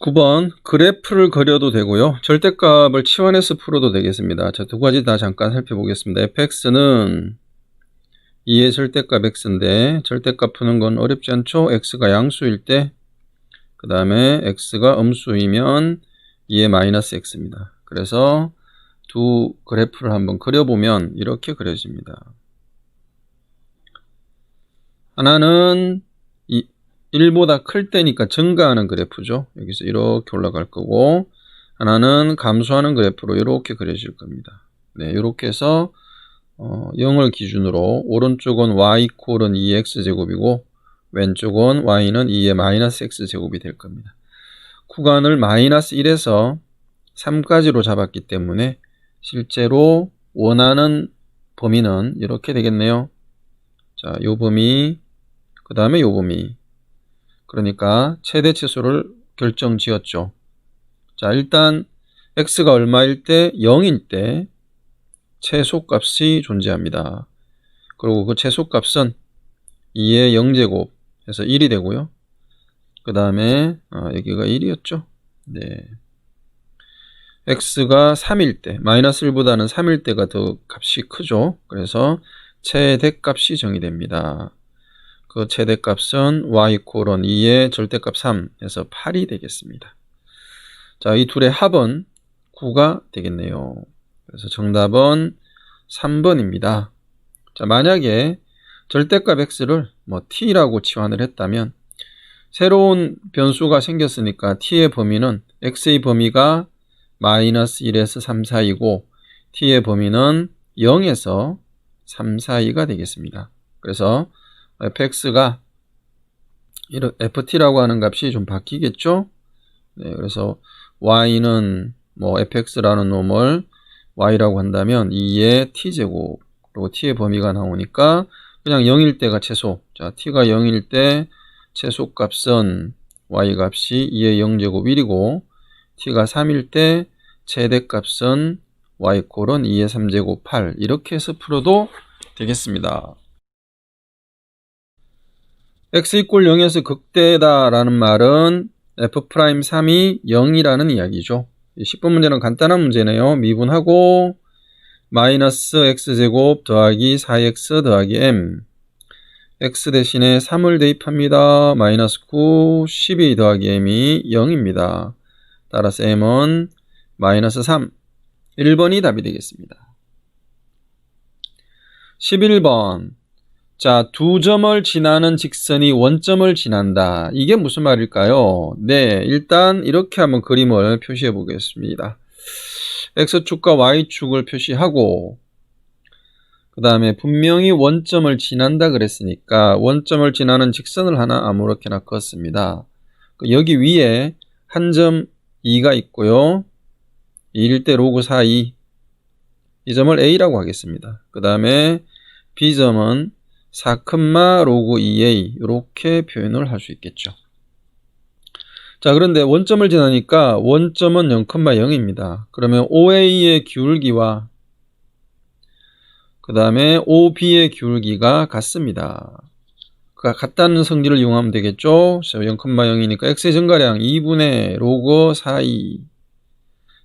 9번 그래프를 그려도 되고요. 절대값을 치환해서 풀어도 되겠습니다. 자, 두 가지 다 잠깐 살펴보겠습니다. fx는 2의 절대값 x인데 절대값 푸는 건 어렵지 않죠? x가 양수일 때 그 다음에 x가 음수이면 2의 마이너스 x입니다. 그래서 두 그래프를 한번 그려보면 이렇게 그려집니다. 하나는 1보다 클 때니까 증가하는 그래프죠. 여기서 이렇게 올라갈 거고 하나는 감소하는 그래프로 이렇게 그려질 겁니다. 네, 이렇게 해서 어, 0을 기준으로 오른쪽은 y 콜은 2x제곱이고 왼쪽은 y는 2의 마이너스 x제곱이 될 겁니다. 구간을 마이너스 1에서 3까지로 잡았기 때문에 실제로 원하는 범위는 이렇게 되겠네요. 자, 요 범위, 그 다음에 요 범위. 그러니까 최대 치수를 결정 지었죠. 자, 일단 x가 얼마일 때 0일 때 최소값이 존재합니다. 그리고 그 최소값은 2의 0제곱 해서 1이 되고요. 그 다음에 아, 여기가 1이었죠. 네. x가 3일 때 마이너스 1보다는 3일 때가 더 값이 크죠. 그래서 최대값이 정의됩니다. 그 최대값은 y 콜론 2의 절대값 3에서 8이 되겠습니다. 자, 이 둘의 합은 9가 되겠네요. 그래서 정답은 3번입니다. 자, 만약에 절대값 x를 뭐 t라고 치환을 했다면 새로운 변수가 생겼으니까 t의 범위는 x의 범위가 마이너스 1에서 3 사이고 t의 범위는 0에서 3 사이가 되겠습니다. 그래서 fx가 ft라고 하는 값이 좀 바뀌겠죠? 네, 그래서 y는 뭐 fx라는 놈을 y라고 한다면 2의 t제곱 그리고 t의 범위가 나오니까 그냥 0일 때가 최소 자 t가 0일 때 최소값은 y 값이 2의 0제곱 1이고 t가 3일 때 최대값은 y 콜은 2의 3제곱 8 이렇게 해서 풀어도 되겠습니다. X 이꼴 0에서 극대다라는 말은 f'3이 0이라는 이야기죠. 10번 문제는 간단한 문제네요. 미분하고 마이너스 x제곱 더하기 4x 더하기 m x 대신에 3을 대입합니다. 마이너스 9, 12 더하기 m이 0입니다. 따라서 m은 마이너스 3, 1번이 답이 되겠습니다. 11번 자, 두 점을 지나는 직선이 원점을 지난다. 이게 무슨 말일까요? 네, 일단 이렇게 한번 그림을 표시해 보겠습니다. X축과 Y축을 표시하고 그 다음에 분명히 원점을 지난다 그랬으니까 원점을 지나는 직선을 하나 아무렇게나 그었습니다. 그 여기 위에 한 점 2가 있고요. 2일 때 로그 4, 2. 이 점을 A라고 하겠습니다. 그 다음에 B점은 4마 로그 2a 이렇게 표현을 할 수 있겠죠. 자 그런데 원점을 지나니까 원점은 0,0입니다. 그러면 OA의 기울기와 그 다음에 OB의 기울기가 같습니다. 그 같다는 성질을 이용하면 되겠죠. 0,0이니까 x의 증가량 2분의 로그 4이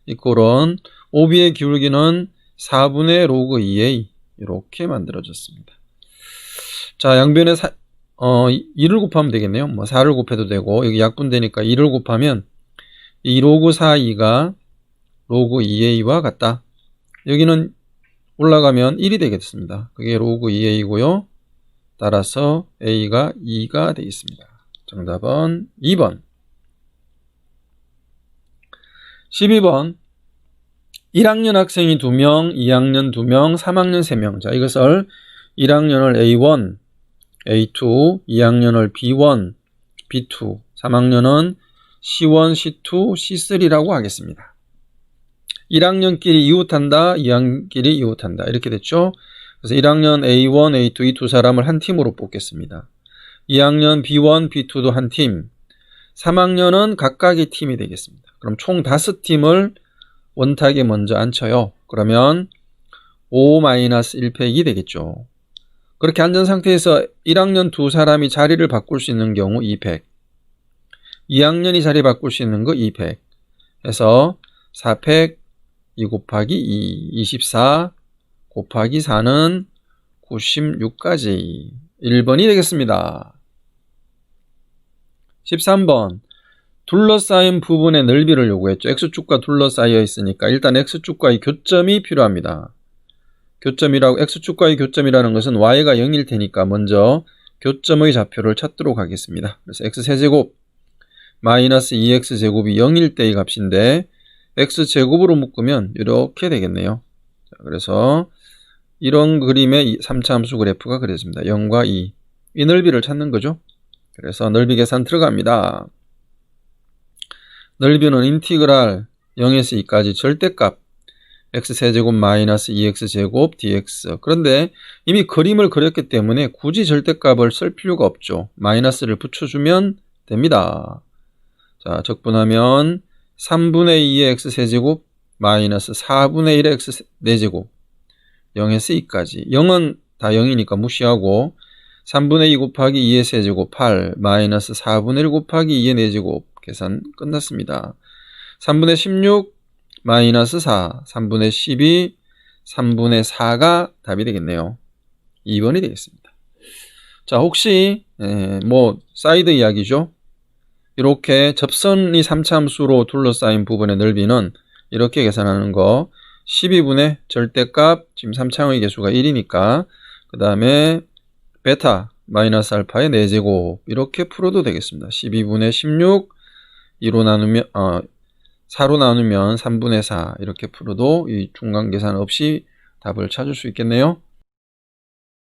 이꼴은 OB의 기울기는 4분의 로그 2a 이렇게 만들어졌습니다. 자, 양변에 사, 어, 2를 곱하면 되겠네요. 뭐 4를 곱해도 되고 여기 약분 되니까 2를 곱하면 이 로그 4, 2가 로그 2a와 같다. 여기는 올라가면 1이 되겠습니다. 그게 로그 2a고요. 따라서 a가 2가 되겠습니다. 정답은 2번. 12번 1학년 학생이 2명, 2학년 2명, 3학년 3명. 자, 이것을 1학년을 A1, A2, 2학년을 B1, B2, 3학년은 C1, C2, C3라고 하겠습니다. 1학년끼리 이웃한다, 2학년끼리 이웃한다. 이렇게 됐죠? 그래서 1학년 A1, A2 이 두 사람을 한 팀으로 뽑겠습니다. 2학년 B1, B2도 한 팀, 3학년은 각각의 팀이 되겠습니다. 그럼 총 5팀을 원탁에 먼저 앉혀요. 그러면 5-1팩이 되겠죠. 그렇게 앉은 상태에서 1학년 두 사람이 자리를 바꿀 수 있는 경우 200. 2학년이 자리 바꿀 수 있는 거 200 해서 4팩 2 곱하기 2 24 곱하기 4는 96까지 1번이 되겠습니다. 13번 둘러싸인 부분의 넓이를 요구했죠. X축과 둘러싸여 있으니까 일단 X축과의 교점이 필요합니다. 교점이라고 X축과의 교점이라는 것은 Y가 0일 테니까 먼저 교점의 좌표를 찾도록 하겠습니다. 그래서 X세제곱 마이너스 2X제곱이 0일 때의 값인데 X제곱으로 묶으면 이렇게 되겠네요. 자, 그래서 이런 그림의 3차 함수 그래프가 그려집니다. 0과 2. 이 넓이를 찾는 거죠. 그래서 넓이 계산 들어갑니다. 넓이는 인티그랄 0에서 2까지 절대값 x세제곱 마이너스 2x제곱 dx 그런데 이미 그림을 그렸기 때문에 굳이 절대값을 쓸 필요가 없죠. 마이너스를 붙여주면 됩니다. 자 적분하면 3분의 2의 x세제곱 마이너스 4분의 1의 x4제곱 0에서 2까지 0은 다 0이니까 무시하고 3분의 2 곱하기 2의 세제곱 8 마이너스 4분의 1 곱하기 2의 4제곱 계산 끝났습니다. 3분의 16 마이너스 4 3분의 12 3분의 4가 답이 되겠네요. 2번이 되겠습니다. 자 혹시 에, 뭐 사이드 이야기죠. 이렇게 접선이 3참수로 둘러싸인 부분의 넓이는 이렇게 계산하는 거 12분의 절대값 지금 3차의 개수가 1이니까 그 다음에 베타 마이너스 알파의 4제곱 이렇게 풀어도 되겠습니다. 12분의 16 2로 나누면 어, 4로 나누면 3분의 4 이렇게 풀어도 이 중간 계산 없이 답을 찾을 수 있겠네요.